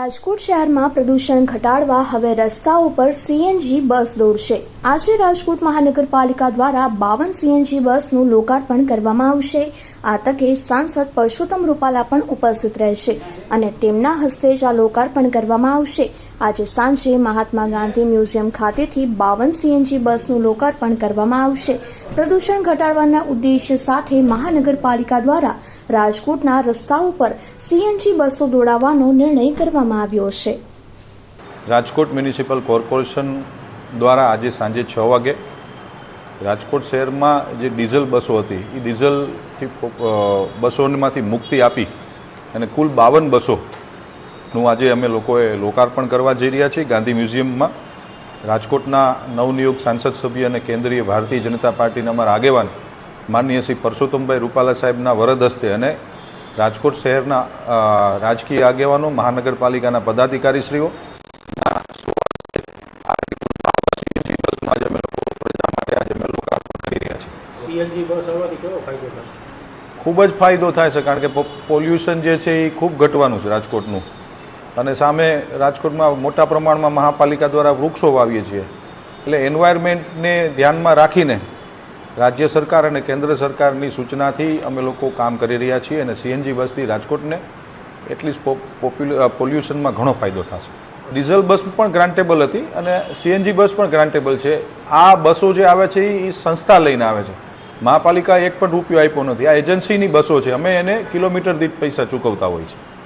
રાજકોટ શહેરમાં પ્રદૂષણ ઘટાડવા હવે રસ્તાઓ પર સીએનજી બસ દોડશે. આજે રાજકોટ મહાનગરપાલિકા દ્વારા બાવન સીએનજી બસનું લોકાર્પણ કરવામાં આવશે. આ તકે સાંસદ પરસોત્તમ રૂપાલા પણ ઉપસ્થિત રહેશે અને તેમના હસ્તે જ આ લોકાર્પણ કરવામાં આવશે. આજે સાંજે મહાત્મા ગાંધી મ્યુઝિયમ ખાતેથી બાવન સીએનજી બસનું લોકાર્પણ કરવામાં આવશે. પ્રદૂષણ ઘટાડવાના ઉદ્દેશ્ય સાથે મહાનગરપાલિકા દ્વારા રાજકોટના રસ્તાઓ પર સીએનજી બસો દોડાવવાનો નિર્ણય કરવામાં આવ્યો છે. રાજકોટ મ્યુનિસિપલ કોર્પોરેશન દ્વારા આજે સાંજે છ વાગે રાજકોટ શહેરમાં જે ડીઝલ બસો હતી એ ડીઝલથી બસોમાંથી મુક્તિ આપી અને કુલ બાવન બસોનું આજે અમે લોકોએ લોકાર્પણ કરવા જઈ રહ્યા છીએ ગાંધી મ્યુઝિયમમાં. રાજકોટના નવનિયુક્ત સાંસદ સભ્ય અને કેન્દ્રીય ભારતીય જનતા પાર્ટીના અમારા આગેવાન માનનીય શ્રી પરસોત્તમભાઈ રૂપાલા સાહેબના વરદ હસ્તે અને રાજકોટ શહેરના રાજકીય આગેવાનો મહાનગરપાલિકાના પદાધિકારીશ્રીઓ ખૂબ જ ફાયદો થાય છે કારણ કે પોલ્યુશન જે છે એ ખૂબ ઘટવાનું છે રાજકોટનું. અને સામે રાજકોટમાં મોટા પ્રમાણમાં મહાપાલિકા દ્વારા વૃક્ષો વાવીએ છીએ. એટલે એન્વાયરમેન્ટને ધ્યાનમાં રાખીને રાજ્ય સરકાર અને કેન્દ્ર સરકારની સૂચનાથી અમે લોકો કામ કરી રહ્યા છીએ અને સીએનજી બસથી રાજકોટને એટલીસ્ટ પોલ્યુશનમાં ઘણો ફાયદો થશે. ડીઝલ બસ પણ ગ્રાન્ટેબલ હતી અને સીએનજી બસ પણ ગ્રાન્ટેબલ છે. આ બસો જે આવે છે એ સંસ્થા લઈને આવે છે. મહાપાલિકા એક પણ રૂપિયો આપ્યો નથી. આ એજન્સીની બસો છે. અમે એને કિલોમીટર દીઠ પૈસા ચૂકવતા હોય છે.